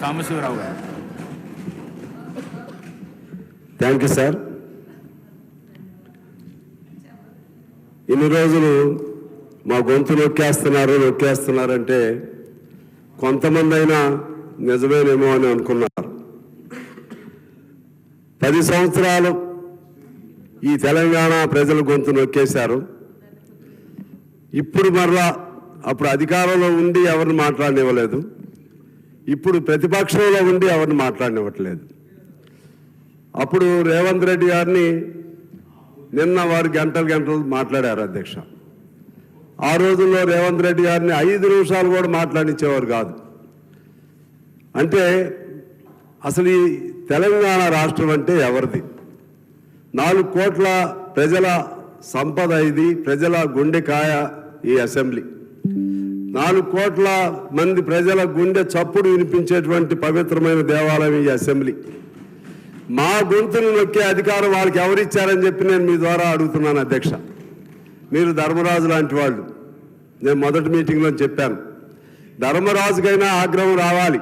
సాంబశివరావు గారు. Thank you sir ఇన్ని రోజులు మా గొంతు నొక్కేస్తున్నారు నొక్కేస్తున్నారంటే కొంతమంది అయినా నిజమేనేమో అని అనుకున్నారు. పది సంవత్సరాలు ఈ తెలంగాణ ప్రజల గొంతు నొక్కేశారు. ఇప్పుడు మరలా అప్పుడు అధికారంలో ఉండి ఎవరిని మాట్లాడనివ్వలేదు. ఇప్పుడు ప్రతిపక్షంలో ఉండి ఎవరిని మాట్లాడినివ్వట్లేదు. అప్పుడు రేవంత్ రెడ్డి గారిని నిన్న వారు గంటలు గంటలు మాట్లాడారు అధ్యక్ష. ఆ రోజుల్లో రేవంత్ రెడ్డి గారిని ఐదు నిమిషాలు కూడా మాట్లాడించేవారు కాదు. అంటే అసలు ఈ తెలంగాణ రాష్ట్రం అంటే ఎవరిది? నాలుగు కోట్ల ప్రజల సంపద ఇది ప్రజల గుండెకాయ ఈ అసెంబ్లీ. నాలుగు కోట్ల మంది ప్రజల గుండె చప్పుడు వినిపించేటువంటి పవిత్రమైన దేవాలయం ఈ అసెంబ్లీ. మా గొంతును నొక్కే అధికారం వాళ్ళకి ఎవరిచ్చారని చెప్పి నేను మీ ద్వారా అడుగుతున్నాను అధ్యక్ష. మీరు ధర్మరాజు లాంటి వాళ్ళు. నేను మొదటి మీటింగ్లో చెప్పాను. ధర్మరాజుకైనా ఆగ్రహం రావాలి.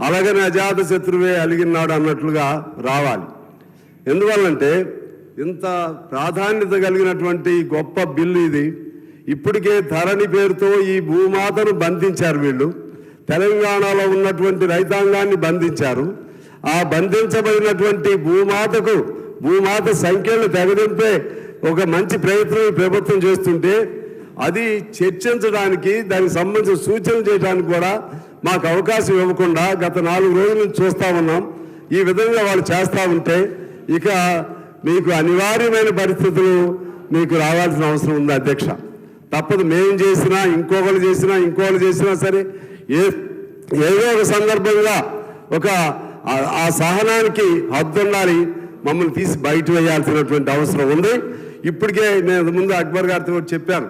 అలాగని అజాత శత్రువే అలిగినాడు అన్నట్లుగా రావాలి. ఎందువల్లంటే ఇంత ప్రాధాన్యత కలిగినటువంటి గొప్ప బిల్లు ఇది. ఇప్పటికే ధరణి పేరుతో ఈ భూమాతను బంధించారు వీళ్ళు. తెలంగాణలో ఉన్నటువంటి రైతాంగాన్ని బంధించారు. ఆ బంధించబడినటువంటి భూమాతకు భూమాత సంఖ్యలను తెగదింపే ఒక మంచి ప్రయత్నం ప్రభుత్వం చేస్తుంటే అది చర్చించడానికి దానికి సంబంధించిన సూచనలు చేయడానికి కూడా మాకు అవకాశం ఇవ్వకుండా గత నాలుగు రోజుల నుంచి చూస్తూ ఉన్నాం. ఈ విధంగా వాళ్ళు చేస్తూ ఉంటే ఇక మీకు అనివార్యమైన పరిస్థితులు మీకు రావాల్సిన అవసరం ఉంది అధ్యక్ష. తప్పదు. మేము చేసినా ఇంకొకరు చేసినా ఇంకొకరు చేసినా సరే ఏ ఏదో ఒక సందర్భంగా ఒక ఆ- సహనానికి హద్దుండాలి. మమ్మల్ని తీసి బయట వేయాల్సినటువంటి అవసరం ఉంది. ఇప్పటికే నేను ముందు అక్బర్ గారితో చెప్పాను.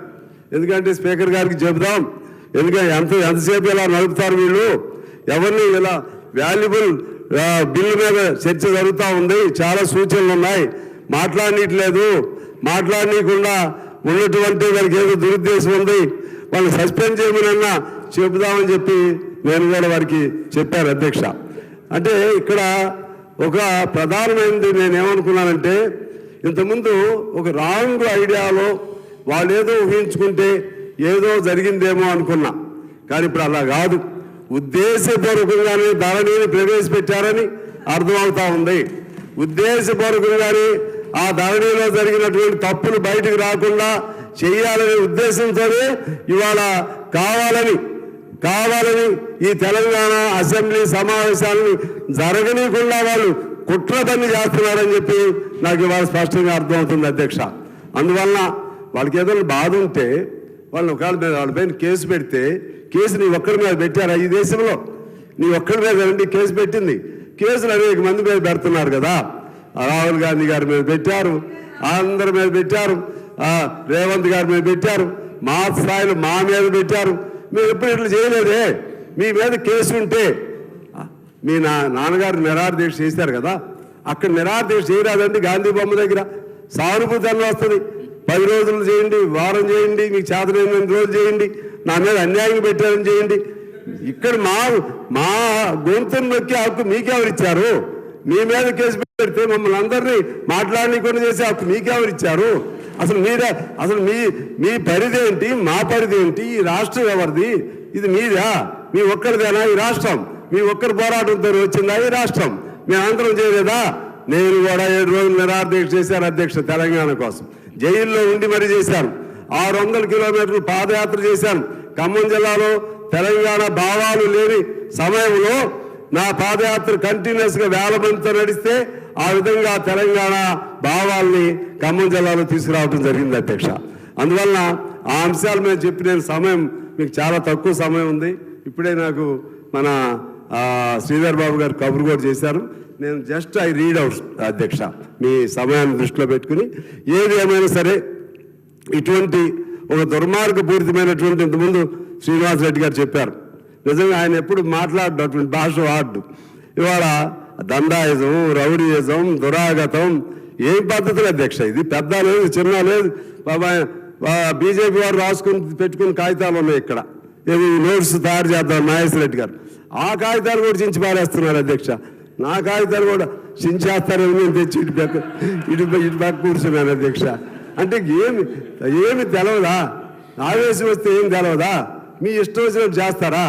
ఎందుకంటే స్పీకర్ గారికి చెబుదాం. ఎందుకంటే ఎంత ఎంతసేపు ఇలా నడుపుతారు వీళ్ళు? ఎవరిని ఇలా వాల్యుబుల్ బిల్లు మీద చర్చ జరుగుతూ ఉంది. చాలా సూచనలు ఉన్నాయి. మాట్లాడనీయట్లేదు. మాట్లాడనీయకుండా ఉన్నటువంటి వారికి ఏదో దురుద్దేశం ఉంది వాళ్ళని సస్పెండ్ చేయమనన్నా చెబుదామని చెప్పి నేను కూడా వారికి చెప్పారు అధ్యక్ష. అంటే ఇక్కడ ఒక ప్రధానమైనది నేను ఏమనుకున్నానంటే ఇంతకుముందు ఒక రాంగ్ ఐడియాలో వాళ్ళు ఏదో ఊహించుకుంటే ఏదో జరిగిందేమో అనుకున్నా. కానీ ఇప్పుడు అలా కాదు. ఉద్దేశపూర్వకంగానే ధరణిని ప్రవేశపెట్టారని అర్థమవుతా ఉంది. ఉద్దేశపూర్వకంగానే ఆ ధరణిలో జరిగినటువంటి తప్పులు బయటకు రాకుండా చేయాలనే ఉద్దేశంతోనే ఇవాళ కావాలని కావాలని ఈ తెలంగాణ అసెంబ్లీ సమావేశాలను జరగనీయకుండా వాళ్ళు కుట్ర పని చేస్తున్నారని చెప్పి నాకు ఇవాళ స్పష్టంగా అర్థమవుతుంది అధ్యక్ష. అందువలన వాళ్ళకి ఏదైనా బాధ ఉంటే వాళ్ళు ఒకవేళ మీద వాళ్ళపైన కేసు పెడితే కేసు నీ ఒక్కడి మీద పెట్టారా? ఈ దేశంలో నీ ఒక్కడి మీద రండి కేసు పెట్టింది? కేసులు అనేక మంది మీద పెడుతున్నారు కదా. రాహుల్ గాంధీ గారి మీద పెట్టారు అందరి మీద పెట్టారు రేవంత్ గారి మీద పెట్టారు మా స్థాయిలో మా మీద పెట్టారు. మీరు ఎప్పుడు ఇట్లా చేయలేదే. మీ మీద కేసు ఉంటే మీ నా నాన్నగారు నిరాహార దీక్ష చేశారు కదా అక్కడ నిరాహార దీక్ష చేయరాదండి గాంధీ బొమ్మ దగ్గర. సానుభూతి వస్తుంది. పది రోజులు చేయండి వారం చేయండి మీకు చేతనైన రోజులు చేయండి నా మీద అన్యాయం పెట్టారని చేయండి. ఇక్కడ మా మా గొంతును నొక్కే హక్కు మీకెవరిచ్చారు మీ మీద కేసు పెడితే మమ్మల్ని అందరినీ మాట్లాడనీకుండా చేసే హక్కు మీకెవరిచ్చారు అసలు మీరే అసలు మీ మీ పరిధి ఏంటి మా పరిధి ఏంటి ఈ రాష్ట్రం ఎవరిది? ఇది మీదా? మీ ఒక్కరిదేనా ఈ రాష్ట్రం? మీ ఒక్కరి పోరాటంతో వచ్చిందా ఈ రాష్ట్రం? మేమందరం చేయలేదా? నేను కూడా ఏడు రోజులు నిరాధ్యక్ష చేశాను అధ్యక్ష తెలంగాణ కోసం. జైల్లో ఉండి మరీ చేశాను. ఆరు వందల కిలోమీటర్లు పాదయాత్ర చేశాను. ఖమ్మం జిల్లాలో తెలంగాణ భావాలు లేని సమయంలో నా పాదయాత్ర కంటిన్యూస్గా వేల మందితో నడిస్తే ఆ విధంగా తెలంగాణ భావాల్ని ఖమ్మం జిల్లాలో తీసుకురావడం జరిగింది అధ్యక్ష. అందువలన ఆ అంశాలు మీద చెప్పిన సమయం మీకు చాలా తక్కువ సమయం ఉంది. ఇప్పుడే నాకు మన శ్రీధర్ బాబు గారు కబురు కూడా చేశారు. నేను జస్ట్ ఐ రీడ్ అవుట్ అధ్యక్ష మీ సమయాన్ని దృష్టిలో పెట్టుకుని. ఏది ఏమైనా సరే ఇటువంటి ఒక దుర్మార్గపూరితమైనటువంటి ఇంతకుముందు శ్రీనివాస్ రెడ్డి గారు చెప్పారు. నిజంగా ఆయన ఎప్పుడు మాట్లాడినటువంటి భాష వాడు. ఇవాళ దండాయిజం రౌడీయిజం దురాగతం ఏం పద్ధతులు అధ్యక్ష? ఇది పెద్ద లేదు చిన్న లేదు. బీజేపీ వారు రాసుకుని పెట్టుకుని కాగితాలు ఉన్నాయి ఇక్కడ. ఇవి నోట్స్ తయారు చేద్దాం నాగేశ్వర రెడ్డి గారు. ఆ కాగితాలు కూడా చించి పారేస్తున్నారు అధ్యక్ష. నా కాగితాలు కూడా చించేస్తారని నేను తెచ్చి ఇటు పక్క ఇటు ఇటు పక్క కూర్చున్నాను అధ్యక్ష. అంటే ఏమి ఏమి తెలవదా? ఆవేశం వస్తే ఏం తెలవదా? మీ ఇష్టం వచ్చినట్టు చేస్తారా?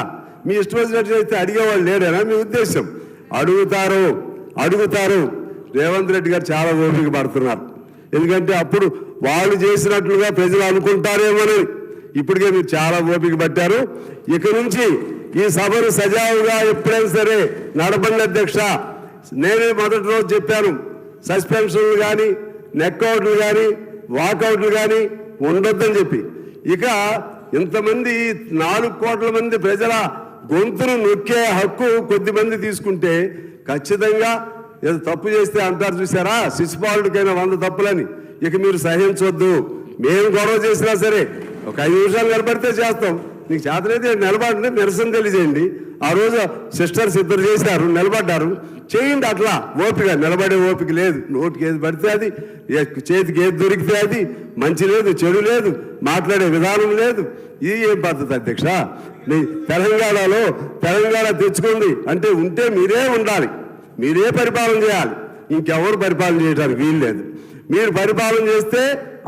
మీ ఇష్టం వచ్చినట్టు చేస్తే అడిగేవాళ్ళు లేడేనా? మీ ఉద్దేశం. అడుగుతారు అడుగుతారు. రేవంత్ రెడ్డి గారు చాలా ఓపిక పడుతున్నారు. ఎందుకంటే అప్పుడు వాళ్ళు చేసినట్లుగా ప్రజలు అనుకుంటారేమోనని. ఇప్పటికే మీరు చాలా ఓపిక పట్టారు. ఇక నుంచి ఈ సభను సజావుగా ఎప్పుడైనా సరే నడపండి అధ్యక్ష. నేనే మొదటి రోజు చెప్పాను. సస్పెన్షన్లు కానీ నెక్అవుట్లు కానీ వాకౌట్లు కానీ ఉండొద్దని చెప్పి. ఇక ఇంతమంది నాలుగు కోట్ల మంది ప్రజల గొంతును నొక్కే హక్కు కొద్ది మంది తీసుకుంటే ఖచ్చితంగా ఏదో తప్పు చేస్తే అంటారు చూసారా శిశుపాలుడికైనా వంద తప్పులని. ఇక మీరు సహించొద్దు. మేము గొడవ చేసినా సరే ఒక ఐదు నిమిషాలు నిలబడితే చేస్తాం. నీకు చేతనైతే నిలబడి నిరసన తెలియజేయండి. ఆ రోజు సిస్టర్స్ ఇద్దరు చేశారు నిలబడ్డారు. చేయండి అట్లా ఓపిక. నిలబడే ఓపిక లేదు. నోటికి ఏది పడితే అది చేతికి ఏది దొరికితే అది మంచి లేదు చెడు లేదు మాట్లాడే విధానం లేదు. ఇది ఏం పద్ధతి అధ్యక్ష? మీ తెలంగాణలో తెలంగాణ తెచ్చుకుంది అంటే ఉంటే మీరే ఉండాలి. మీరే పరిపాలన చేయాలి. ఇంకెవరు పరిపాలన చేయడానికి వీలు లేదు. మీరు పరిపాలన చేస్తే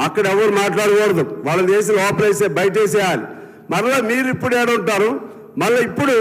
అక్కడ ఎవరు మాట్లాడకూడదు. వాళ్ళని చేసి లోపలేసే బయట వేసేయాలి మరలా మీరు ఇప్పుడు ఏడుంటారు మళ్ళీ ఇప్పుడు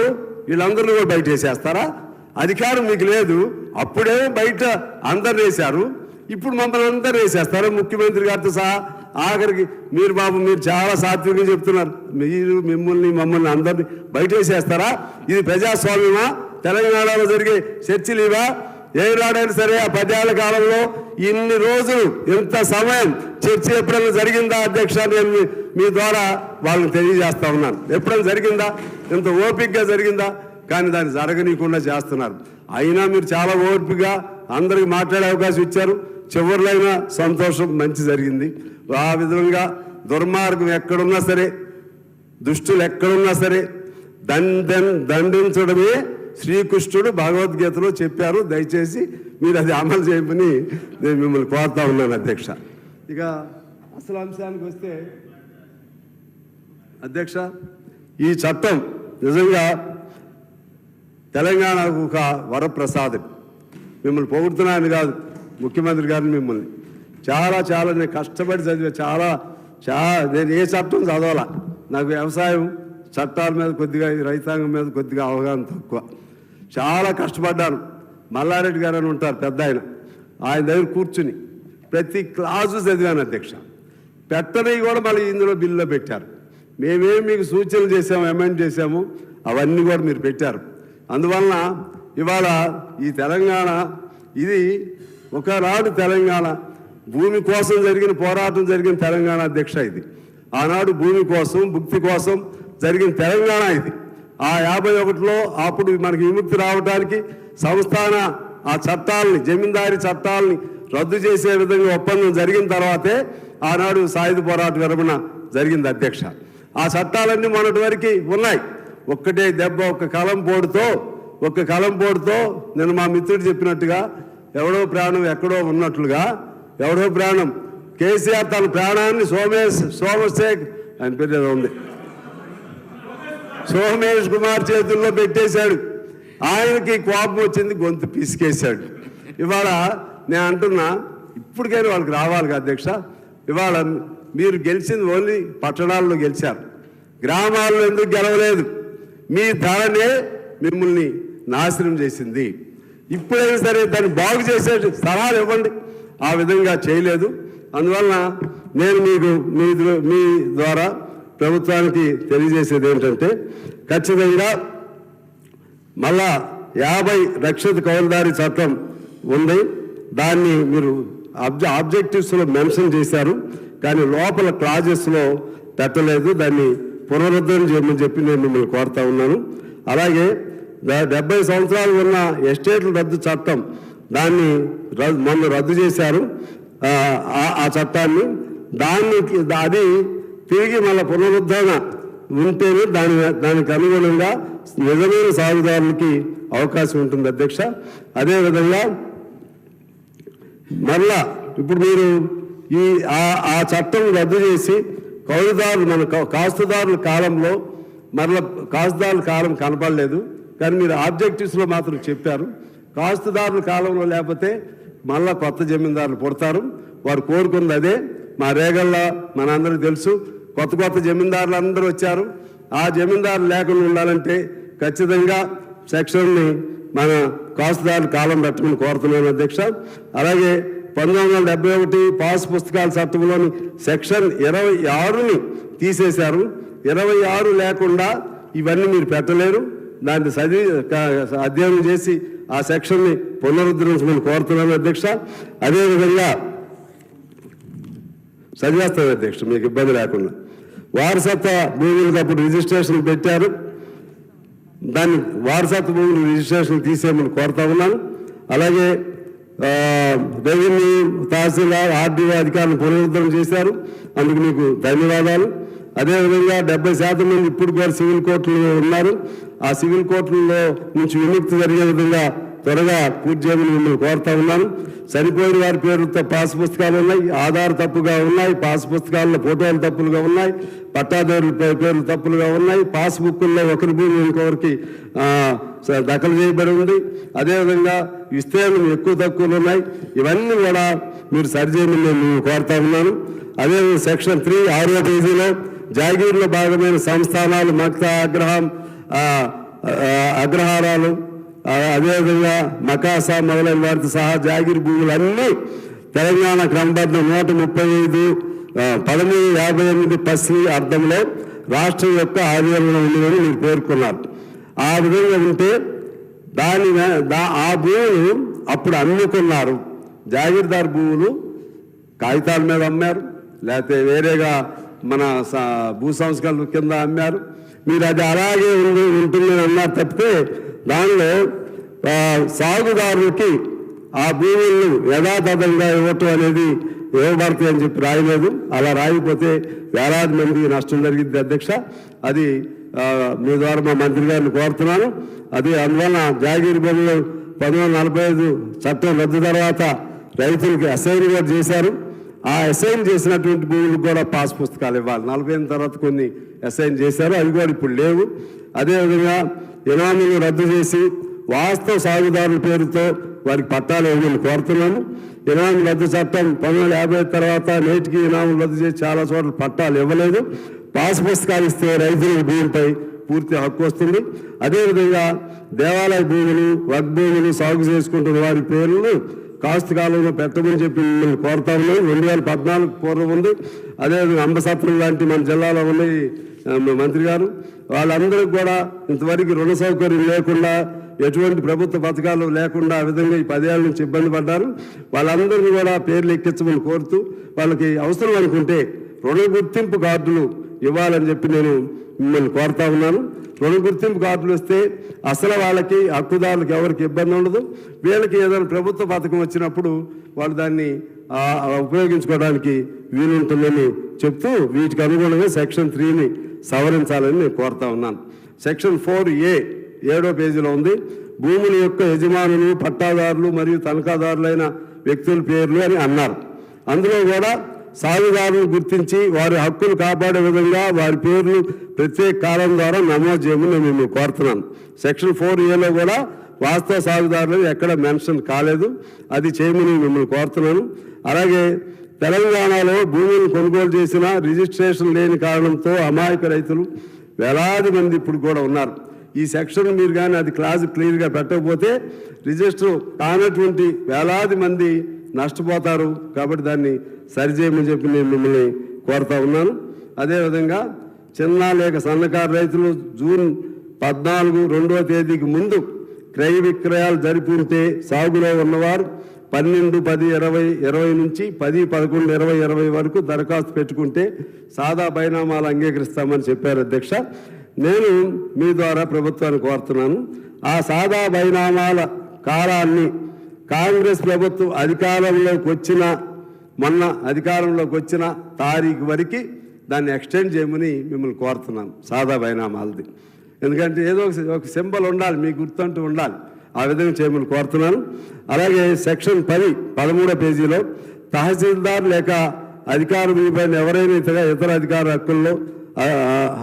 వీళ్ళందరినీ కూడా బయట వేసేస్తారా అధికారం మీకు లేదు. అప్పుడే బయట అందరు వేశారు. ఇప్పుడు మమ్మల్ని అందరు వేసేస్తారు? ముఖ్యమంత్రి గారితో సహా ఆఖరికి మీరు బాబు మీరు చాలా సాత్వికంగా చెప్తున్నారు. మీరు మిమ్మల్ని మమ్మల్ని అందరినీ బయటేసేస్తారా? ఇది ప్రజాస్వామ్యమా? తెలంగాణలో జరిగే చర్చలు ఇవా? ఏ నాడైనా సరే ఆ పదేళ్ళ కాలంలో ఇన్ని రోజులు ఇంత సమయం చర్చ ఎప్పుడైనా జరిగిందా అధ్యక్ష? నేను మీ- ద్వారా వాళ్ళని తెలియజేస్తా ఉన్నాను. ఎప్పుడైనా జరిగిందా? ఇంత ఓపికగా జరిగిందా? కానీ దాన్ని జరగనీయకుండా చేస్తున్నారు. అయినా మీరు చాలా ఓపికగా అందరికి మాట్లాడే అవకాశం ఇచ్చారు. చివరిలో సంతోషం మంచి జరిగింది. ఆ విధంగా దుర్మార్గం ఎక్కడున్నా సరే దుష్టులు ఎక్కడున్నా సరే దండన్ దండించడమే శ్రీకృష్ణుడు భగవద్గీతలో చెప్పారు. దయచేసి మీరు అది అమలు చేయమని నేను మిమ్మల్ని కోరుతా ఉన్నాను అధ్యక్ష. ఇక అసలు అంశానికి వస్తే అధ్యక్ష ఈ చట్టం నిజంగా తెలంగాణకు ఒక వరప్రసాదం. మిమ్మల్ని పొగుడుతున్నాను కాదు ముఖ్యమంత్రి గారిని మిమ్మల్ని. చాలా చాలా నేను కష్టపడి చదివా చాలా చాలా నేను ఏ చట్టం చదవాలా? నాకు వ్యవసాయం చట్టాల మీద కొద్దిగా రైతాంగం మీద కొద్దిగా అవగాహన తక్కువ. చాలా కష్టపడ్డాను. మల్లారెడ్డి గారు అని ఉంటారు పెద్ద ఆయన. ఆయన దగ్గర కూర్చుని ప్రతి క్లాసు చదివాను అధ్యక్ష. పెట్టనివి కూడా మళ్ళీ ఇందులో బిల్లులో పెట్టారు. మేమేం మీకు సూచనలు చేసాము అమెండ్ చేసాము అవన్నీ కూడా మీరు పెట్టారు. అందువలన ఇవాళ ఈ తెలంగాణ ఇది ఒకనాడు తెలంగాణ భూమి కోసం జరిగిన పోరాటం జరిగిన తెలంగాణ అధ్యక్ష ఇది. ఆనాడు భూమి కోసం భుక్తి కోసం జరిగిన తెలంగాణ ఇది. ఆ యాభై ఒకటిలో అప్పుడు మనకి విముక్తి రావడానికి సంస్థాన ఆ చట్టాలని జమీందారీ చట్టాలని రద్దు చేసే విధంగా ఒప్పందం జరిగిన తర్వాతే ఆనాడు సాయుధ పోరాట విరమణ జరిగింది అధ్యక్ష. ఆ చట్టాలన్నీ మొన్నటి వరకు ఉన్నాయి. ఒక్కటే దెబ్బ ఒక్క కలం పోడుతో ఒక్క కలం పోడుతో నేను మా మిత్రుడు చెప్పినట్టుగా ఎవడో ప్రాణం ఎక్కడో ఉన్నట్లుగా ఎవడో ప్రాణం. కేసీఆర్ తన ప్రాణాన్ని సోమేశ్ సోమశేఖర్ ఆయన పేరు ఉంది. సోమేష్ కుమార్ చేతుల్లో పెట్టేశాడు. ఆయనకి కోపం వచ్చింది గొంతు పిసికేశాడు. ఇవాళ నేను అంటున్నా ఇప్పటికైనా వాళ్ళకి రావాలి అధ్యక్ష? ఇవాళ మీరు గెలిచింది ఓన్లీ పట్టణాల్లో గెలిచారు. గ్రామాల్లో ఎందుకు గెలవలేదు? మీ ధరనే మిమ్మల్ని నాశనం చేసింది. ఇప్పుడైనా సరే దాన్ని బాగు చేసే సలహాలు ఇవ్వండి. ఆ విధంగా చేయలేదు. అందువలన నేను మీకు మీ మీ ద్వారా ప్రభుత్వానికి తెలియజేసేది ఏంటంటే ఖచ్చితంగా మళ్ళా యాభై రక్షిత కౌలుదారి చట్టం ఉంది. దాన్ని మీరు అబ్జ ఆబ్జెక్టివ్స్లో మెన్షన్ చేశారు. కానీ లోపల క్లాజెస్లో పెట్టలేదు. దాన్ని పునరుద్ధరణ చేయమని చెప్పి నేను మిమ్మల్ని కోరుతా ఉన్నాను. అలాగే డెబ్బై సంవత్సరాలు ఉన్న ఎస్టేట్ల రద్దు చట్టం దాన్ని మొన్న రద్దు చేశారు. ఆ, చట్టాన్ని. దాన్ని అది తిరిగి మళ్ళీ పునరుద్ధరణ ఉంటేనే దాని దానికి అనుగుణంగా నిజమైన సాగుదారులకి అవకాశం ఉంటుంది అధ్యక్ష. అదేవిధంగా మళ్ళా ఇప్పుడు మీరు ఈ ఆ చట్టం రద్దు చేసి కౌలుదారులు మన కాస్తుదారుల కాలంలో మరల కాస్తుదారుల కాలం కనపడలేదు. కానీ మీరు ఆబ్జెక్టివ్స్లో మాత్రం చెప్పారు. కాస్తుదారుల కాలంలో లేకపోతే మళ్ళా కొత్త జమీందారులు పుడతారు. వారు కోరుకుంది అదే. మా రేగల్లో మనందరూ తెలుసు. కొత్త కొత్త జమీందారులు అందరూ వచ్చారు. ఆ జమీందారులు లేకుండా ఉండాలంటే ఖచ్చితంగా సెక్షన్ని మన కాస్తుదారులు కాలం పెట్టమని కోరుతున్నాను అధ్యక్ష. అలాగే పంతొమ్మిది వందల డెబ్బై ఒకటి పాస్ పుస్తకాల చట్టంలోని సెక్షన్ ఇరవై ఆరుని తీసేశారు. ఇరవై ఆరు లేకుండా ఇవన్నీ మీరు పెట్టలేరు. దాన్ని చదివి అధ్యయనం చేసి ఆ సెక్షన్ని పునరుద్ధరించమని కోరుతున్నాను అధ్యక్ష. అదేవిధంగా చదివేస్తాను అధ్యక్ష మీకు ఇబ్బంది లేకుండా. వారసత్వ భూములకు అప్పుడు రిజిస్ట్రేషన్ పెట్టారు. దాన్ని వారసత్వ భూములు రిజిస్ట్రేషన్ తీసేయమని కోరుతా ఉన్నాను. అలాగే రెవెన్యూ తహసీల్దార్ ఆర్డీఓ అధికారులను పునరుద్ధరణ చేశారు. అందుకు మీకు ధన్యవాదాలు. అదేవిధంగా డెబ్బై శాతం మంది ఇప్పుడు కూడా సివిల్ కోర్టులో ఉన్నారు. ఆ సివిల్ కోర్టుల్లో నుంచి విముక్తి జరిగే విధంగా త్వరగా పూర్తి చేయమని మిమ్మల్ని కోరుతా ఉన్నాను. చనిపోయిన వారి పేరుతో పాస్ పుస్తకాలు ఉన్నాయి ఆధార్ తప్పుగా ఉన్నాయి పాస్ పుస్తకాల్లో ఫోటోలు తప్పులుగా ఉన్నాయి పట్టాదారుల పేర్లు తప్పులుగా ఉన్నాయి పాస్ బుక్కుల్లో ఒకరి భూమి ఇంకొకరికి దఖలు చేయబడి ఉంది. అదేవిధంగా విస్తీర్ణం ఎక్కువ తక్కువలు ఉన్నాయి. ఇవన్నీ కూడా మీరు సరిచేయమని నేను కోరుతా ఉన్నాను. అదేవిధంగా సెక్షన్ త్రీ ఆరో పేజీలో జాగీర్లో భాగమైన సంస్థానాలు మక్త అగ్రహం అగ్రహారాలు అదేవిధంగా మకాసా మొదలైన వారితో సహా జాగిరి భూములు అన్నీ తెలంగాణ క్రమబద్ధ నూట ముప్పై ఐదు పదమూడు యాభై ఎనిమిది పసి అర్థంలో రాష్ట్రం యొక్క ఆధీనంలో ఉందని మీరు పేర్కొన్నారు ఆ విధంగా ఉంటే దాని ఆ భూములు అప్పుడు అమ్ముకున్నారు. జాగీర్దార్ భూములు కాగితాల మీద అమ్మారు లేకపోతే వేరేగా మన భూ సంస్కరణ కింద అమ్మారు. మీరు అది అలాగే ఉంది ఉంటుందని అన్నారు తప్పితే దానిలో సాగుదారులకి ఆ భూములను యథాతథంగా ఇవ్వటం అనేది ఇవ్వబడతాయి అని చెప్పి రాయలేదు. అలా రాయకపోతే వేలాది మంది నష్టం జరిగింది అధ్యక్ష. అది మీ ద్వారా మా మంత్రి గారిని కోరుతున్నాను. అది అందువలన జాగీర్ భూములు పంతొమ్మిది వందల నలభై ఐదు చట్టం రద్దు తర్వాత రైతులకి అసైన్ కూడా చేశారు. ఆ అసైన్ చేసినటువంటి భూములకు కూడా పాస్ పుస్తకాలు ఇవ్వాలి. నలభై ఎనిమిది తర్వాత కొన్ని అసైన్ చేశారు అవి కూడా ఇప్పుడు లేవు. అదేవిధంగా ఇనామీలు రద్దు చేసి వాస్తవ సాగుదారుల పేరుతో వారికి పట్టాలు ఇవ్వమని కోరుతున్నాము ఇనామీ రద్దు చట్టం పంతొమ్మిది యాభై తర్వాత నేటికి ఇనాములు రద్దు చేసి చాలా చోట్ల పట్టాలు ఇవ్వలేదు. పాస్ పుస్తకాలు ఇస్తే రైతులకు భూమిపై పూర్తి హక్కు వస్తుంది. అదేవిధంగా దేవాలయ భూములు వగ్ భూములు సాగు చేసుకుంటున్న వారి పేర్లను కాస్త కాలంలో పెట్టమని చెప్పి మిమ్మల్ని కోరుతా ఉన్నాం. రెండు వేల పద్నాలుగు పూర్వం ఉంది. అదేవిధంగా అంబసత్రం లాంటి మన జిల్లాలో ఉన్నాయి మంత్రి గారు. వాళ్ళందరికీ కూడా ఇంతవరకు రుణ సౌకర్యం లేకుండా ఎటువంటి ప్రభుత్వ పథకాలు లేకుండా ఆ విధంగా ఈ పదేళ్ళ నుంచి ఇబ్బంది పడ్డారు. వాళ్ళందరినీ కూడా పేర్లు ఎక్కించమని కోరుతూ వాళ్ళకి అవసరం అనుకుంటే రుణ గుర్తింపు కార్డులు ఇవ్వాలని చెప్పి నేను మిమ్మల్ని కోరుతా ఉన్నాను. రుణ గుర్తింపు కార్డులు వస్తే అసలు వాళ్ళకి హక్కుదారులకు ఎవరికి ఇబ్బంది ఉండదు. వీళ్ళకి ఏదైనా ప్రభుత్వ పథకం వచ్చినప్పుడు వాళ్ళు దాన్ని ఉపయోగించుకోవడానికి వీలుంటుందని చెప్తూ వీటికి అనుగుణంగా సెక్షన్ త్రీని సవరించాలని నేను కోరుతా ఉన్నాను. సెక్షన్ ఫోర్ ఏ ఏడో పేజీలో ఉంది. భూముల యొక్క యజమానులు పట్టాదారులు మరియు తనఖాదారులైన వ్యక్తుల పేర్లు అని అన్నారు. అందులో కూడా సాగుదారులను గుర్తించి వారి హక్కులు కాపాడే విధంగా వారి పేర్లు ప్రత్యేక కాలం ద్వారా నమోదు చేయమని మేము మిమ్మల్ని కోరుతున్నాను. సెక్షన్ ఫోర్ ఏలో కూడా వాస్తవ సాగుదారులు ఎక్కడ మెన్షన్ కాలేదు. అది చేయమని మిమ్మల్ని కోరుతున్నాను. అలాగే తెలంగాణలో భూములను కొనుగోలు చేసిన రిజిస్ట్రేషన్ లేని కారణంతో అమాయక రైతులు వేలాది మంది ఇప్పుడు కూడా ఉన్నారు. ఈ సెక్షన్ మీరు కానీ అది క్లాజ్ క్లియర్గా పెట్టకపోతే రిజిస్టర్ కానటువంటి వేలాది మంది నష్టపోతారు కాబట్టి దాన్ని సరిచేయమని చెప్పి నేను మిమ్మల్ని కోరుతా ఉన్నాను. అదేవిధంగా చిన్న లేక సన్నకారు రైతులు జూన్ పద్నాలుగు రెండవ తేదీకి ముందు క్రయ విక్రయాలు జరిపి సాగులో ఉన్నవారు పన్నెండు పది ఇరవై ఇరవై నుంచి పది పదకొండు ఇరవై ఇరవై వరకు దరఖాస్తు పెట్టుకుంటే సాదా పరిణామాలు అంగీకరిస్తామని చెప్పారు అధ్యక్ష. నేను మీ ద్వారా ప్రభుత్వాన్ని కోరుతున్నాను. ఆ సాదా బైనామాల కాలాన్ని కాంగ్రెస్ ప్రభుత్వం అధికారంలోకి వచ్చిన మొన్న అధికారంలోకి వచ్చిన తారీఖు వరకు దాన్ని ఎక్స్టెండ్ చేయమని మిమ్మల్ని కోరుతున్నాం సాదా బైనామాలది. ఎందుకంటే ఏదో ఒక- ఒక సింబల్ ఉండాలి మీకు గుర్తుంటూ ఉండాలి. ఆ విధంగా చేయమని కోరుతున్నాను. అలాగే సెక్షన్ పది పదమూడో పేజీలో తహసీల్దార్ లేక అధికారం ఇవ్వబడిన ఎవరైనా ఇతర ఇతర అధికార హక్కుల్లో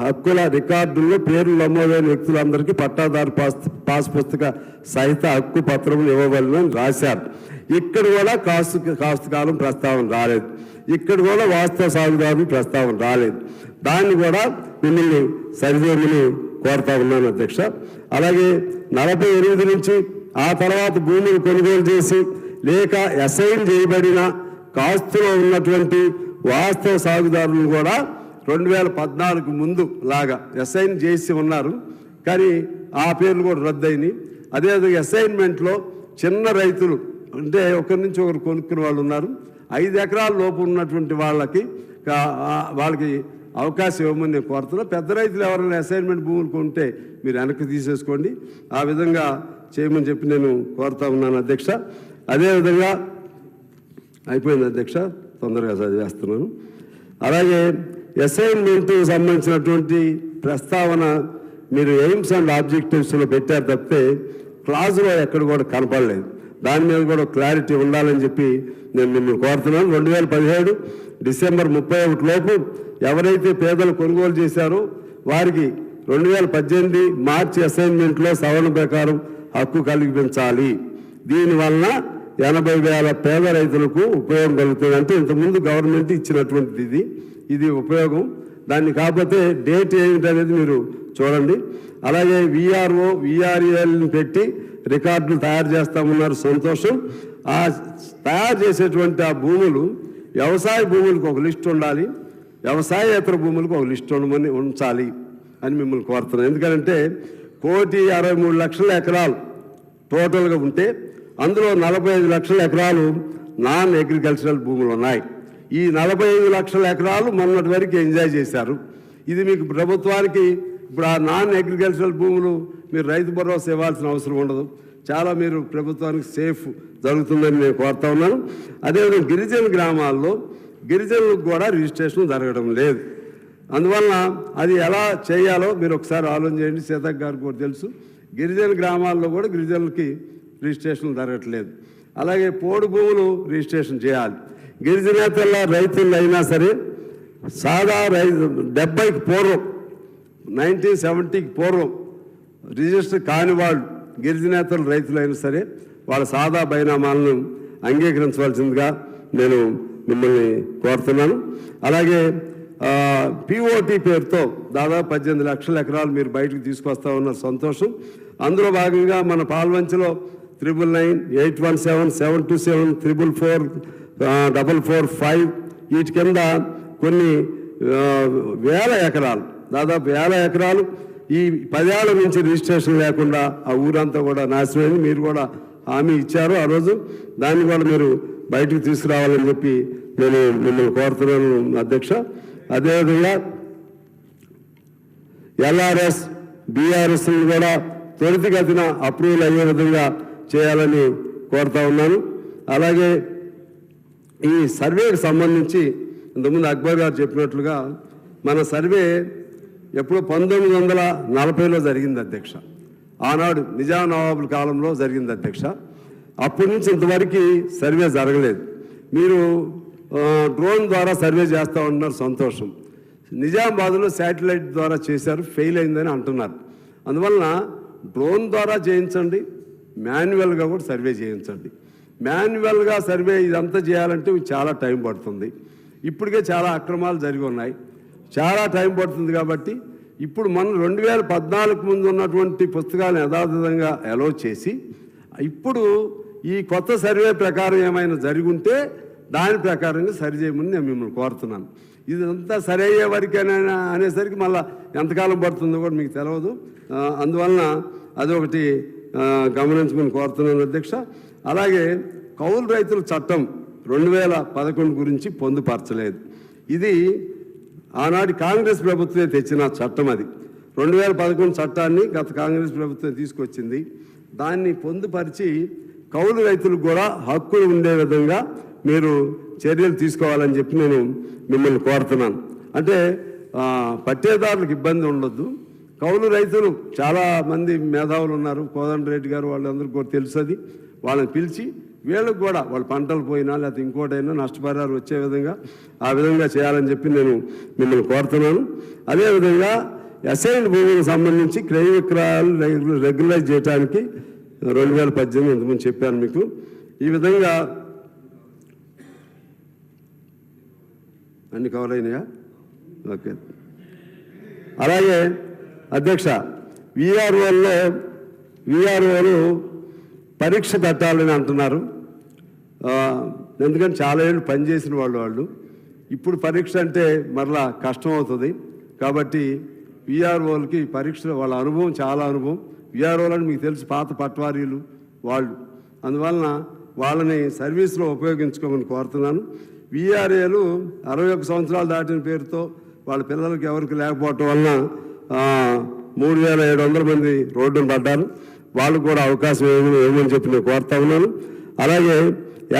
హక్కుల రికార్డుల్లో పేర్లు నమోదైన వ్యక్తులందరికీ పట్టాదారు పాస్ పాస్ పుస్తక సహిత హక్కు పత్రములు ఇవ్వవలనని రాశారు. ఇక్కడ కూడా కాస్తు కాస్త కాలం ప్రస్తావన రాలేదు. ఇక్కడ కూడా వాస్తవ సాగుదారుని ప్రస్తావన రాలేదు. దాన్ని కూడా మిమ్మల్ని సరిదేమని కోరుతా ఉన్నాను అధ్యక్ష. అలాగే నలభై ఎనిమిది నుంచి ఆ తర్వాత భూమిని కొనుగోలు చేసి లేక అసైన్ చేయబడిన కాస్తులో ఉన్నటువంటి వాస్తవ సాగుదారులను కూడా రెండు వేల పద్నాలుగు ముందు లాగా అసైన్ చేసి ఉన్నారు. కానీ ఆ పేర్లు కూడా రద్దయినాయి. అదేవిధంగా అసైన్మెంట్లో చిన్న రైతులు అంటే ఒకరి నుంచి ఒకరు కొనుక్కునే వాళ్ళు ఉన్నారు. ఐదు ఎకరాల లోపు ఉన్నటువంటి వాళ్ళకి వాళ్ళకి అవకాశం ఇవ్వమని నేను కోరుతున్నా. పెద్ద రైతులు ఎవరైనా అసైన్మెంట్ భూములు కొంటే మీరు వెనక్కి తీసేసుకోండి. ఆ విధంగా చేయమని చెప్పి నేను కోరుతా ఉన్నాను అధ్యక్ష. అదేవిధంగా అయిపోయింది అధ్యక్ష. తొందరగా చదివేస్తున్నాను. అలాగే అసైన్మెంట్ సంబంధించినటువంటి ప్రస్తావన మీరు ఎయిమ్స్ అండ్ ఆబ్జెక్టివ్స్లో పెట్టారు తప్పితే క్లాజ్లో ఎక్కడ కూడా కనపడలేదు. దాని మీద కూడా క్లారిటీ ఉండాలని చెప్పి నేను మిమ్మల్ని కోరుతున్నాను. రెండు వేల పదిహేడు డిసెంబర్ ముప్పై ఒకటి లోపు ఎవరైతే పేదలు కొనుగోలు చేశారో వారికి రెండు వేల పద్దెనిమిది మార్చి అసైన్మెంట్లో సవరణ ప్రకారం హక్కు కల్పించాలి దీనివలన ఎనభై వేల పేద రైతులకు ఉపయోగం కలుగుతుంది. అంటే ఇంతకుముందు గవర్నమెంట్ ఇచ్చినటువంటిది ఇది. ఇది ఉపయోగం. దాన్ని కాకపోతే డేట్ ఏమిటనేది మీరు చూడండి. అలాగే విఆర్ఓ విఆర్ఏల్ని పెట్టి రికార్డులు తయారు చేస్తామన్నారు సంతోషం. ఆ తయారు చేసేటువంటి ఆ భూములు వ్యవసాయ భూములకు ఒక లిస్ట్ ఉండాలి. వ్యవసాయేతర భూములకు ఒక లిస్ట్ ఉండమని ఉంచాలి అని మిమ్మల్ని కోరుతున్నాను. ఎందుకంటే కోటి అరవై మూడు లక్షల ఎకరాలు టోటల్గా ఉంటే అందులో నలభై ఐదు లక్షల ఎకరాలు నాన్ అగ్రికల్చరల్ భూములు ఉన్నాయి. ఈ నలభై ఐదు లక్షల ఎకరాలు మొన్నటి వరకు ఎంజాయ్ చేశారు. ఇది మీకు ప్రభుత్వానికి ఇప్పుడు ఆ నాన్ అగ్రికల్చరల్ భూములు మీరు రైతు భరోసా ఇవ్వాల్సిన అవసరం ఉండదు. చాలా మీరు ప్రభుత్వానికి సేఫ్ జరుగుతుందని నేను కోరుతా ఉన్నాను. అదేవిధంగా గిరిజన గ్రామాల్లో గిరిజనులకు కూడా రిజిస్ట్రేషన్ జరగడం లేదు. అందువలన అది ఎలా చేయాలో మీరు ఒకసారి ఆలోచన చేయండి. సీతక్ గారికి కూడా తెలుసు. గిరిజన గ్రామాల్లో కూడా గిరిజనులకి రిజిస్ట్రేషన్ జరగట్లేదు. అలాగే పోడు భూములు రిజిస్ట్రేషన్ చేయాలి. గిరిజనేతల రైతులు అయినా సరే సాదా రైతు డెబ్బైకి పూర్వం నైన్టీన్ సెవెంటీకి పూర్వం రిజిస్టర్ కాని వాళ్ళు గిరిజనేతలు రైతులైనా సరే వాళ్ళ సాదా బైనామాలను అంగీకరించవలసిందిగా నేను మిమ్మల్ని కోరుతున్నాను. అలాగే పిఓటి పేరుతో దాదాపు పద్దెనిమిది లక్షల ఎకరాలు మీరు బయటకు తీసుకొస్తా ఉన్నారు సంతోషం. అందులో భాగంగా మన పాల్వంచలో triple nine eight one seven seven two seven triple four double four five వీటి కింద కొన్ని వేల ఎకరాలు దాదాపు వేల ఎకరాలు ఈ పదేళ్ళ నుంచి రిజిస్ట్రేషన్ లేకుండా ఆ ఊరంతా కూడా నాశనమైంది. మీరు కూడా హామీ ఇచ్చారు ఆ రోజు. దాన్ని కూడా మీరు బయటకు తీసుకురావాలని చెప్పి నేను మిమ్మల్ని కోరుతున్నాను అధ్యక్ష. అదేవిధంగా ఎల్ఆర్ఎస్ బీఆర్ఎస్ కూడా త్వరితగతిన అప్రూవల్ అయ్యే విధంగా చేయాలని కోరుతా ఉన్నాను. అలాగే ఈ సర్వేకి సంబంధించి ఇంతకుముందు అక్బర్ గారు చెప్పినట్లుగా మన సర్వే ఎప్పుడో పంతొమ్మిది వందల నలభైలో జరిగింది అధ్యక్ష. ఆనాడు నిజాం నవాబుల కాలంలో జరిగింది అధ్యక్ష. అప్పటి నుంచి ఇంతవరకు సర్వే జరగలేదు. మీరు డ్రోన్ ద్వారా సర్వే చేస్తూ ఉంటున్నారు సంతోషం. నిజామాబాద్లో శాటిలైట్ ద్వారా చేశారు ఫెయిల్ అయిందని అంటున్నారు. అందువలన డ్రోన్ ద్వారా చేయించండి మాన్యువల్గా కూడా సర్వే చేయించండి. మాన్యువల్గా సర్వే ఇదంతా చేయాలంటే చాలా టైం పడుతుంది. ఇప్పటికే చాలా అక్రమాలు జరిగి ఉన్నాయి. చాలా టైం పడుతుంది కాబట్టి ఇప్పుడు మనం రెండు వేల పద్నాలుగు ముందు ఉన్నటువంటి పుస్తకాలను యథాతథంగా అలో చేసి ఇప్పుడు ఈ కొత్త సర్వే ప్రకారం ఏమైనా జరిగి ఉంటే దాని ప్రకారంగా సరిచేయమని నేను మిమ్మల్ని కోరుతున్నాను. ఇదంతా సరి అయ్యే అనేసరికి మళ్ళీ ఎంతకాలం పడుతుందో కూడా మీకు తెలియదు అందువలన అదొకటి గమనించమని కోరుతున్నాను అధ్యక్ష. అలాగే కౌలు రైతుల చట్టం రెండు వేల పదకొండు గురించి పొందుపరచలేదు. ఇది ఆనాటి కాంగ్రెస్ ప్రభుత్వమే తెచ్చిన చట్టం అది. రెండు వేల పదకొండు చట్టాన్ని గత కాంగ్రెస్ ప్రభుత్వం తీసుకొచ్చింది. దాన్ని పొందుపరిచి కౌలు రైతులకు కూడా హక్కులు ఉండే విధంగా మీరు చర్యలు తీసుకోవాలని చెప్పి నేను మిమ్మల్ని కోరుతున్నాను. అంటే పట్టేదారులకు ఇబ్బంది ఉండొద్దు. కౌలు రైతులు చాలా మంది మేధావులు ఉన్నారు. కోదండ రెడ్డి గారు వాళ్ళందరికీ కూడా తెలుసు అది వాళ్ళని పిలిచి వీళ్ళకి కూడా వాళ్ళ పంటలు పోయినా లేకపోతే ఇంకోటైనా నష్టపరిహారం వచ్చే విధంగా ఆ విధంగా చేయాలని చెప్పి నేను మిమ్మల్ని కోరుతున్నాను. అదేవిధంగా అసైన్ భూములకు సంబంధించి క్రయ విక్రయాలు రెగ్యులైజ్ చేయడానికి రెండు వేల పద్దెనిమిది ఇంతకుముందు చెప్పాను మీకు. ఈ విధంగా అన్ని కవర్ అయినాయా? ఓకే. అలాగే అధ్యక్ష విఆర్ఓల్లో విఆర్ఓలు పరీక్ష పెట్టాలని అంటున్నారు. ఎందుకంటే చాలా ఏళ్ళు పనిచేసిన వాళ్ళు వాళ్ళు. ఇప్పుడు పరీక్ష అంటే మరలా కష్టం అవుతుంది కాబట్టి విఆర్ఓలకి పరీక్ష వాళ్ళ అనుభవం చాలా అనుభవం. విఆర్ఓలు అని మీకు తెలిసి పాత పట్వారీలు వాళ్ళు. అందువలన వాళ్ళని సర్వీస్లో ఉపయోగించుకోమని కోరుతున్నాను. విఆర్ఏలు అరవై ఒక సంవత్సరాలు దాటిన పేరుతో వాళ్ళ పిల్లలకి ఎవరికి లేకపోవటం వలన మూడు వేల ఏడు వందల మంది రోడ్డును పడ్డారు. వాళ్ళకు కూడా అవకాశం ఏమని ఏమని చెప్పి నేను కోరుతా ఉన్నాను. అలాగే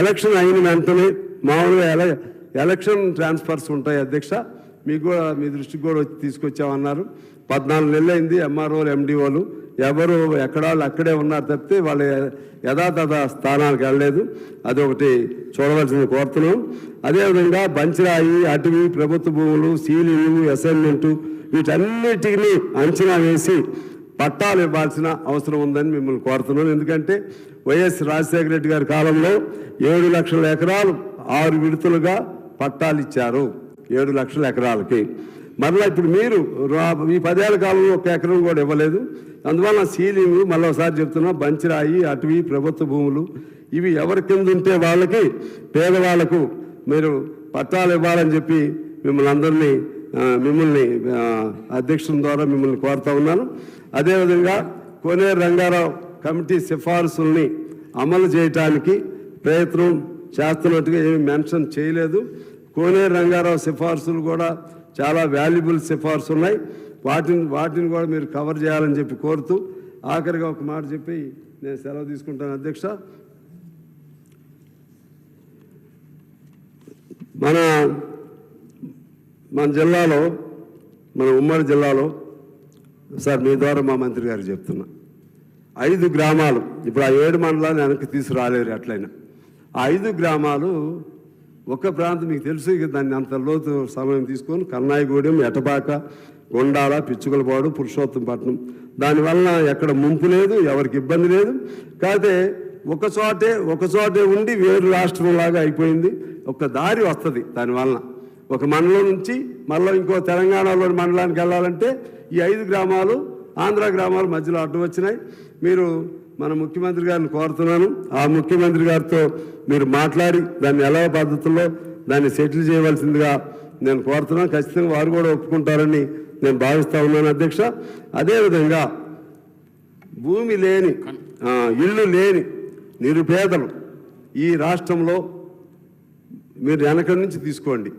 ఎలక్షన్ అయిన వెంటనే మామూలుగా ఎల ఎలక్షన్ ట్రాన్స్ఫర్స్ ఉంటాయి అధ్యక్ష. మీకు కూడా మీ దృష్టికి కూడా వచ్చి తీసుకొచ్చామన్నారు. పద్నాలుగు నెలలు అయింది ఎంఆర్ఓలు ఎండిఓలు. ఎవరు ఎక్కడ వాళ్ళు అక్కడే ఉన్నారు తప్పితే వాళ్ళ యథాతథ స్థానాలకు వెళ్ళలేదు. అదొకటి చూడవలసింది కోరుతున్నాం. అదేవిధంగా బంచిరాయి అటవీ ప్రభుత్వ భూములు సీలింగ్ అసైన్మెంటు వీటన్నిటిని అంచనా వేసి పట్టాలు ఇవ్వాల్సిన అవసరం ఉందని మిమ్మల్ని కోరుతున్నాను. ఎందుకంటే వైఎస్ రాజశేఖర రెడ్డి గారి కాలంలో ఏడు లక్షల ఎకరాలు ఆరు విడతలుగా పట్టాలు ఇచ్చారు. ఏడు లక్షల ఎకరాలకి. మరలా ఇప్పుడు మీరు రా- ఈ పదేళ్ళ కాలంలో ఒక ఎకరం కూడా ఇవ్వలేదు. అందువల్ల సీలింగ్ మళ్ళీ ఒకసారి చెప్తున్నా బంచిరాయి అటవీ ప్రభుత్వ భూములు ఇవి ఎవరి కింద ఉంటే వాళ్ళకి పేదవాళ్ళకు మీరు పట్టాలు ఇవ్వాలని చెప్పి మిమ్మల్ని అందరినీ మిమ్మల్ని అధ్యక్షుల ద్వారా మిమ్మల్ని కోరుతా ఉన్నాను. అదేవిధంగా కోనేరు రంగారావు కమిటీ సిఫార్సుల్ని అమలు చేయటానికి ప్రయత్నం చేస్తున్నట్టుగా ఏమి మెన్షన్ చేయలేదు. కోనేరు రంగారావు సిఫార్సులు కూడా చాలా వాల్యుబుల్ సిఫార్సు ఉన్నాయి వాటిని వాటిని కూడా మీరు కవర్ చేయాలని చెప్పి కోరుతూ ఆఖరిగా ఒక మాట చెప్పి నేను సెలవు తీసుకుంటాను అధ్యక్ష. మన మన జిల్లాలో మన ఉమ్మడి జిల్లాలో సార్ మీ ద్వారా మా మంత్రి గారు చెప్తున్నా. ఐదు గ్రామాలు ఇప్పుడు ఆ ఏడు మండలాన్ని వెనక్కి తీసుకురాలేరు ఎట్లయినా. ఆ ఐదు గ్రామాలు ఒక ప్రాంతం మీకు తెలుసు ఇక దాన్ని అంత లోతు సమయం తీసుకొని కన్నాయిగూడెం ఎటపాక గొండాల పిచ్చుకలపాడు పురుషోత్తంపట్నం దానివల్ల ఎక్కడ ముంపు లేదు ఎవరికి ఇబ్బంది లేదు. కాకపోతే ఒక చోటే ఒక చోటే ఉండి వేరు రాష్ట్రంలాగా అయిపోయింది. ఒక దారి వస్తుంది దానివల్ల ఒక మండలం నుంచి మళ్ళీ ఇంకో తెలంగాణలోని మండలానికి వెళ్ళాలంటే ఈ ఐదు గ్రామాలు ఆంధ్ర గ్రామాల మధ్యలో అడ్డు వచ్చినాయి. మీరు మన ముఖ్యమంత్రి గారిని కోరుతున్నాను. ఆ ముఖ్యమంత్రి గారితో మీరు మాట్లాడి దాన్ని ఎలా పద్ధతుల్లో దాన్ని సెటిల్ చేయవలసిందిగా నేను కోరుతున్నాను. ఖచ్చితంగా వారు కూడా ఒప్పుకుంటారని నేను భావిస్తా ఉన్నాను అధ్యక్ష. అదేవిధంగా భూమి లేని ఇల్లు లేని నిరుపేదలు ఈ రాష్ట్రంలో మీరు వెనక నుంచి తీసుకోండి.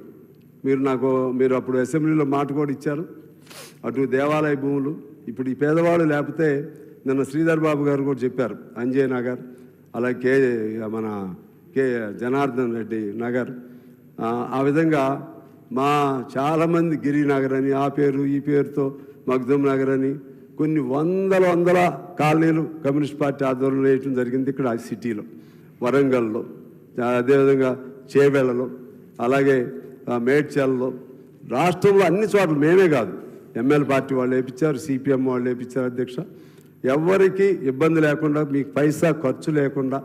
మీరు నాకు మీరు అప్పుడు అసెంబ్లీలో మాట కూడా ఇచ్చారు. అటు దేవాలయ భూములు ఇప్పుడు ఈ పేదవాళ్ళు లేకపోతే నిన్న శ్రీధర్ బాబు గారు కూడా చెప్పారు అంజయ్ నగర్ అలాగే కే మన కే జనార్దన్ రెడ్డి నగర్. ఆ, విధంగా మా చాలామంది గిరినగర్ అని ఆ పేరు ఈ పేరుతో మగ్ధం నగర్ అని కొన్ని వందల వందల కాలనీలు కమ్యూనిస్ట్ పార్టీ ఆధ్వర్యంలో వేయటం జరిగింది ఇక్కడ సిటీలో వరంగల్లో అదేవిధంగా చేవెళ్ళలో అలాగే మేడ్చల్లో రాష్ట్రంలో అన్ని చోట్ల మేమే కాదు. ఎమ్మెల్యే పార్టీ వాళ్ళు వేయించారు సిపిఎం వాళ్ళు వేయించారు అధ్యక్ష. ఎవరికి ఇబ్బంది లేకుండా మీకు పైసా ఖర్చు లేకుండా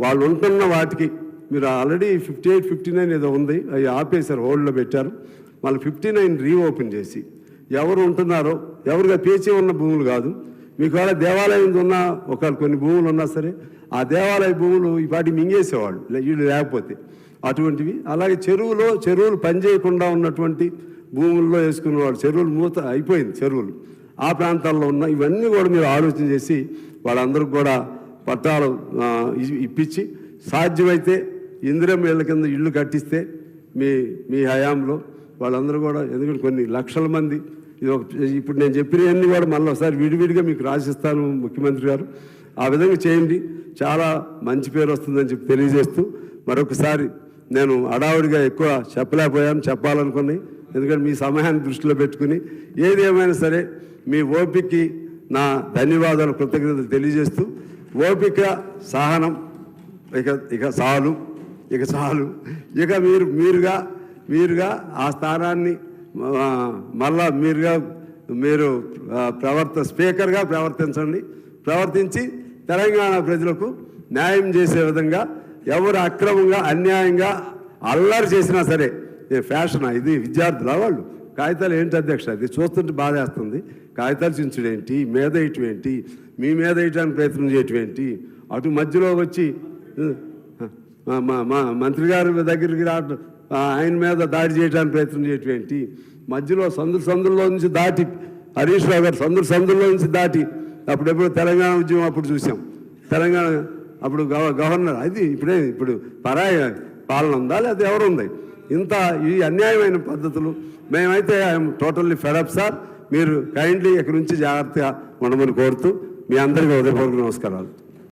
వాళ్ళు ఉంటున్న వాటికి మీరు already fifty eight fifty nine ఏదో ఉంది అవి ఆపేశారు హోల్డ్లో పెట్టారు. మళ్ళీ ఫిఫ్టీ నైన్ రీఓపెన్ చేసి ఎవరు ఉంటున్నారో ఎవరిగా పేచి ఉన్న భూములు కాదు. మీకు వాళ్ళ దేవాలయం ఉన్న ఒక కొన్ని భూములు ఉన్నా సరే ఆ దేవాలయ భూములు ఈ పాటి మింగేసేవాళ్ళు వీళ్ళు లేకపోతే. అటువంటివి. అలాగే చెరువులో చెరువులు పనిచేయకుండా ఉన్నటువంటి భూముల్లో వేసుకున్నవాడు చెరువులు మూత అయిపోయింది చెరువులు. ఆ ప్రాంతాల్లో ఉన్న ఇవన్నీ కూడా మీరు ఆలోచన చేసి వాళ్ళందరికీ కూడా పట్టాలు ఇప్పించి సాధ్యమైతే ఇందిరం ఇళ్ళ కింద ఇళ్ళు కట్టిస్తే మీ మీ హయాంలో వాళ్ళందరూ కూడా ఎందుకంటే కొన్ని లక్షల మంది ఇది ఒక ఇప్పుడు నేను చెప్పినవన్నీ కూడా మళ్ళీ ఒకసారి విడివిడిగా మీకు రాసిస్తాను ముఖ్యమంత్రి గారు. ఆ విధంగా చేయండి. చాలా మంచి పేరు వస్తుందని చెప్పి తెలియజేస్తూ మరొకసారి నేను అడావుడిగా ఎక్కువ చెప్పలేకపోయాను చెప్పాలనుకుని. ఎందుకంటే మీ సమయాన్ని దృష్టిలో పెట్టుకుని. ఏది ఏమైనా సరే మీ ఓపికకి నా ధన్యవాదాలు కృతజ్ఞతలు తెలియజేస్తూ. ఓపిక సహనం ఇక ఇక చాలు ఇక చాలు. ఇక మీరు మీరుగా మీరుగా ఆ స్థానాన్ని మళ్ళా మీరుగా మీరు ప్రవర్త స్పీకర్గా ప్రవర్తించండి. ప్రవర్తించి తెలంగాణ ప్రజలకు న్యాయం చేసే విధంగా ఎవరు అక్రమంగా అన్యాయంగా అల్లరి చేసినా సరే ఫ్యాషనా ఇది విద్యార్థుల వాళ్ళు? కాగితాలు ఏంటి అధ్యక్ష? అది చూస్తుంటే బాధేస్తుంది. కాగితాలు చించుడు ఏంటి మీద ఇటువేంటి? ఏంటి మీ మీద వేయటానికి ప్రయత్నం చేయటం ఏంటి అటు మధ్యలో వచ్చి మా- మా మంత్రి గారి దగ్గరికి రావడం ఆయన మీద దాడి చేయడానికి ప్రయత్నం చేయటం ఏంటి మధ్యలో సందులు సందుల్లో నుంచి దాటి హరీష్ రావు గారు సందులు సందుల్లో నుంచి దాటి అప్పుడెప్పుడు తెలంగాణ ఉద్యమం అప్పుడు చూసాం. తెలంగాణ అప్పుడు గవ గవర్నర్ అది ఇప్పుడే ఇప్పుడు పరాయ పాలన ఉందా లేదా ఎవరు ఉంది ఇంత ఈ అన్యాయమైన పద్ధతులు మేమైతే I'm totally fed up sir. మీరు కైండ్లీ ఇక్కడి నుంచి జాగ్రత్తగా ఉండమని కోరుతూ మీ అందరికీ ఉదయపూర్వక నమస్కారాలు.